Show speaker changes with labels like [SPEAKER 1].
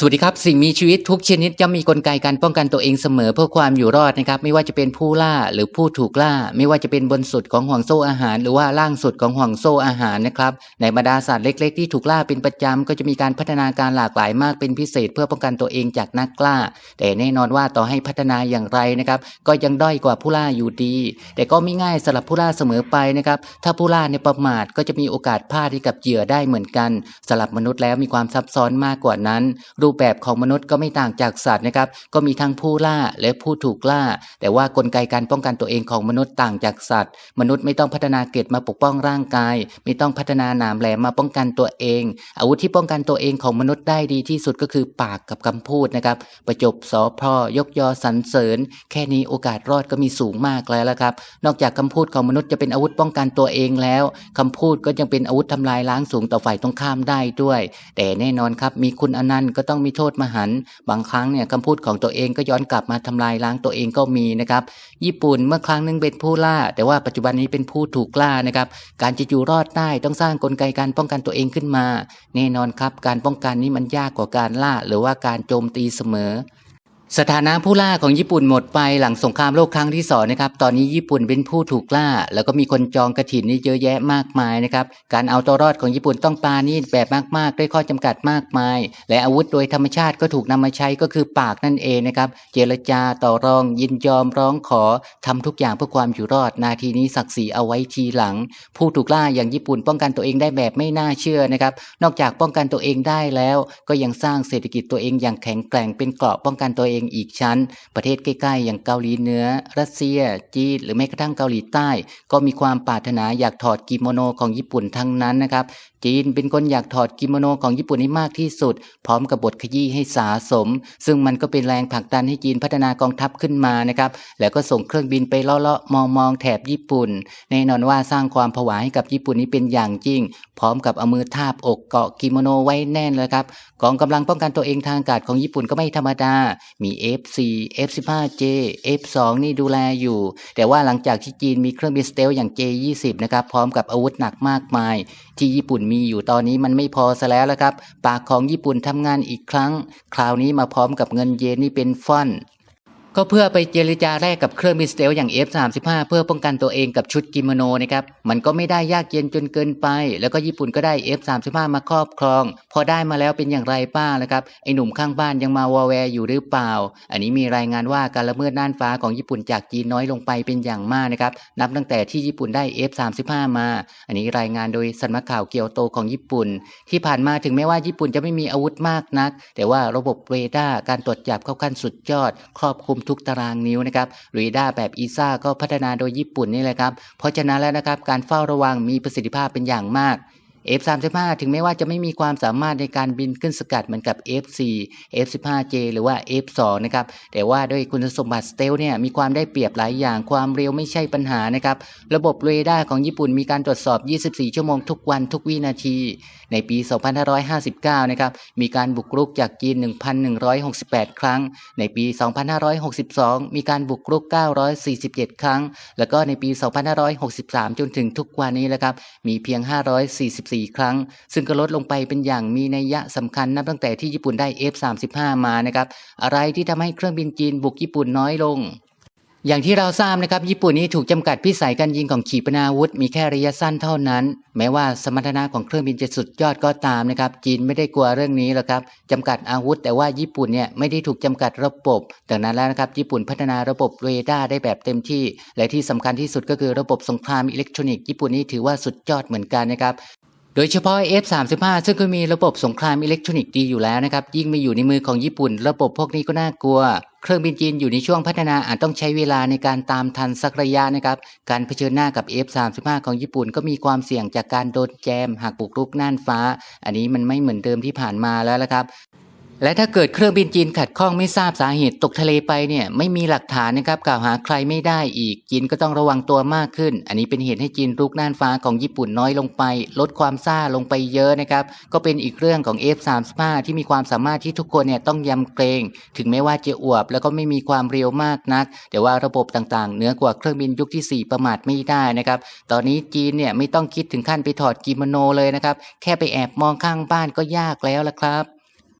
[SPEAKER 1] สวัสดีครับ สิ่งมีชีวิตทุกชนิดย่อมมีกลไกการป้องกันตัวเองเสมอเพื่อความอยู่รอดนะครับ ไม่ว่าจะเป็นผู้ล่าหรือผู้ถูกล่า ไม่ว่าจะเป็นบนสุดของห่วงโซ่อาหาร หรือว่าล่างสุดของห่วงโซ่อาหารนะครับในบรรดาสัตว์เล็ก ๆ ที่ถูกล่าเป็นประจำก็จะมีการพัฒนาการหลากหลายมากเป็นพิเศษ เพื่อป้องกันตัวเองจากนักล่า แต่แน่นอนว่าต่อให้พัฒนาอย่างไรนะครับก็ยังด้อยกว่าผู้ล่าอยู่ดี แต่ก็ไม่ง่ายสำหรับผู้ล่าเสมอไปนะครับถ้าผู้ล่าในประมาทก็จะมีโอกาสพลาดให้กับเหยื่อได้เหมือนกันสำหรับมนุษย์แล้วมีความซับซ้อนมากกว่านั้นรููปแบบของมนุษย์ก็ไม่ต่างจากสัตว์นะครับ ก็มีทั้งผู้ล่าและผู้ถูกล่า แต่ว่ากลไกการป้องกันตัวเองของมนุษย์ต่างจากสัตว์ มนุษย์ไม่ต้องพัฒนาเกล็ดมาปกป้องร่างกาย ไม่ต้องพัฒนาหนามแหลมมาป้องกันตัวเอง อาวุธที่ป้องกันตัวเองของมนุษย์ได้ดีที่สุดก็คือปากกับคำพูดนะครับ ประจบสอพอยกยอสรรเสริญ แค่นี้โอกาสรอดก็มีสูงมากแล้วละครับ นอกจากคำพูดของมนุษย์จะเป็นอาวุธป้องกันตัวเองแล้วคำพูดก็ยังเป็นอาวุธทำลายล้างสูงต่อฝ่ายตรงข้ามได้ด้วย แต่แน่นอนครับมีคุณอนันต์ก็ต้องมีโทษมหันต์บางครั้งเนี่ยคำพูดของตัวเองก็ย้อนกลับมาทำลายล้างตัวเองก็มีนะครับ ญี่ปุ่นเมื่อครั้งหนึงเป็นผู้ล่า แต่ว่าปัจจุบันนี้เป็นผู้ถูกล่านะครับ การจะอยู่รอดได้ต้องสร้างกลไกการป้องกันตัวเองขึ้นมา แน่นอนครับ การป้องกันนี้มันยากกว่าการล่า หรือว่าการโจมตีเสมอ สถานะผู้ล่าของญี่ปุ่นหมดไปหลังสงครามโลกครั้งที่สองนะครับ ตอนนี้ญี่ปุ่นเป็นผู้ถูกล่า แล้วก็มีคนจองกระถินนี่เยอะแยะมากมายนะครับ การเอาตัวรอดของญี่ปุ่นต้องปานี่แบบมากๆ ด้วยข้อจำกัดมากมาย และอาวุธโดยธรรมชาติก็ถูกนำมาใช้ก็คือปากนั่นเองนะครับ เจรจาต่อรองยินยอมร้องขอทำทุกอย่างเพื่อความอยู่รอด นาทีนี้ศักดิ์ศรีเอาไว้ทีหลัง ผู้ถูกล่าอย่างญี่ปุ่นป้องกันตัวเองได้แบบไม่น่าเชื่อนะครับ นอกจากป้องกันตัวเองได้แล้ว ก็ยังสร้างเศรษฐกิจตัวเองอย่างแข็งแกร่งเป็นเกราะป้องกันตัวเองอีกชั้น ประเทศใกล้ๆ อย่างเกาหลีเหนือ รัสเซีย จีน หรือแม้กระทั่งเกาหลีใต้ ก็มีความปรารถนาอยากถอดกิโมโนของญี่ปุ่นทั้งนั้นนะครับจีนเป็นคนอยากถอดกิโมโนของญี่ปุ่นให้มากที่สุด พร้อมกับบทขยี้ให้สาสม ซึ่งมันก็เป็นแรงผลักดันให้จีนพัฒนากองทัพขึ้นมานะครับแล้วก็ส่งเครื่องบินไปเลาะๆมองๆแถบญี่ปุ่นแน่นอนว่าสร้างความผวาให้กับญี่ปุ่นนี้เป็นอย่างยิ่งพร้อมกับเอามือทาบอกเกาะกิโมโนไว้แน่นเลยครับกองกำลังป้องกันตัวเองทางอากาศของญี่ปุ่นก็ไม่ธรรมดา มี F4 F15J F2 นี่ดูแลอยู่ แต่ว่าหลังจากที่จีนมีเครื่องบินสเตลอย่าง J20 นะครับพร้อมกับอาวุธหนักมากมาย ที่ญี่ปุ่นมีอยู่ตอนนี้มันไม่พอซะแล้วละครับ ปากของญี่ปุ่นทำงานอีกครั้ง คราวนี้มาพร้อมกับเงินเยนนี่เป็นฟ่อน ก็เพื่อไปเจรจาแลกกับเครื่องบินสเตลอย่าง F35 เพื่อป้องกันตัวเองกับชุดกิโมโนนะครับ มันก็ไม่ได้ยากเย็นจนเกินไป แล้วก็ญี่ปุ่นก็ได้ F35 มาครอบครอง พอได้มาแล้วเป็นอย่างไรป้านะครับ ไอหนุ่มข้างบ้านยังมาวอแวร์อยู่หรือเปล่า อันนี้มีรายงานว่าการละเมิดน่านฟ้าของญี่ปุ่นจากจีนน้อยลงไปเป็นอย่างมากนะครับ นับตั้งแต่ที่ญี่ปุ่นได้ F35 มา อันนี้รายงานโดยสำนักข่าวเกียวโตของญี่ปุ่น ที่ผ่านมาถึงแม้ว่าญี่ปุ่นจะไม่มีอาวุธมากนัก แต่ว่าระบบเรดาร์การตรวจจับเข้าขั้นสุดยอด ครอบคลุมทุกตารางนิ้วนะครับเรดาแบบอีซ่าก็พัฒนาโดยญี่ปุ่นนี่แหละครับ เพราะฉะนั้นแล้วนะครับการเฝ้าระวังมีประสิทธิภาพเป็นอย่างมาก F35 ถึงแม้ว่าจะไม่มีความสามารถในการบินขึ้นสกัดเหมือนกับ F4 F15J หรือว่า F2 นะครับแต่ว่าด้วยคุณสมบัติสเตลเนี่ยมีความได้เปรียบหลายอย่างความเร็วไม่ใช่ปัญหานะครับระบบเรดาร์ของญี่ปุ่นมีการตรวจสอบ 24 ชั่วโมงทุกวันทุกวินาที ในปี 2559 นะครับมีการบุกรุกจากจีน 1,168 ครั้ง ในปี 2562 มีการบุกรุก 947 ครั้ง แล้วก็ในปี 2563 จนถึงทุกวันนี้แหละครับมีเพียง 544ครั้ง ซึ่งก็ลดลงไปเป็นอย่างมีนัยยะสำคัญนับตั้งแต่ที่ญี่ปุ่นได้ F35 มานะครับอะไรที่ทำให้เครื่องบินจีนบุกญี่ปุ่นน้อยลงอย่างที่เราทราบนะครับ ญี่ปุ่นนี้ถูกจำกัดพิสัยการยิงของขีปนาวุธ มีแค่ระยะสั้นเท่านั้น แม้ว่าสมรรถนะของเครื่องบินจะสุดยอดก็ตามนะครับ จีนไม่ได้กลัวเรื่องนี้หรอกครับจำกัดอาวุธ แต่ว่าญี่ปุ่นเนี่ยไม่ได้ถูกจำกัดระบบดังนั้นแล้วนะครับ ญี่ปุ่นพัฒนาระบบเรดาร์ได้แบบเต็มที่ และที่สำคัญที่สุดก็คือระบบสงครามอิเล็กทรอนิกส์ญี่ปุ่นนี่ถือว่าสุดยอดเหมือนกันนะครับ ดยเฉพาะ F35 ซึ่งก็มีระบบสงครามอิเล็กทรอนิกส์ดีอยู่แล้วนะครับ ยิ่งมาอยู่ในมือของญี่ปุ่น ระบบพวกนี้ก็น่ากลัว เครื่องบินจีนอยู่ในช่วงพัฒนาอาจต้องใช้เวลาในการตามทันสักระยะนะครับ การเผชิญหน้ากับ F35 ของญี่ปุ่นก็มีความเสี่ยงจากการโดนแจมหากบุกรุกน่านฟ้า อันนี้มันไม่เหมือนเดิมที่ผ่านมาแล้วละครับ และถ้าเกิดเครื่องบินจีนขัดข้องไม่ทราบสาเหตุตกทะเลไปเนี่ยไม่มีหลักฐานนะครับกล่าวหาใครไม่ได้อีกจีนก็ต้องระวังตัวมากขึ้น อันนี้เป็นเหตุให้จีนรุกน่านฟ้าของญี่ปุ่นน้อยลงไป ลดความซ่าลงไปเยอะนะครับก็เป็นอีกเรื่องของ F35 ที่มีความสามารถที่ทุกคนเนี่ยต้องยำเกรง ถึงแม้ว่าจะอวบ แล้วก็ไม่มีความเร็วมากนัก แต่ว่าระบบต่างๆเหนือกว่าเครื่องบินยุคที่ 4 ประมาทไม่ได้นะครับตอนนี้จีนเนี่ยไม่ต้องคิดถึงขั้นไปถอดกิโมโนเลยนะครับแค่ไปแอบมองข้างบ้านก็ยากแล้วละครับ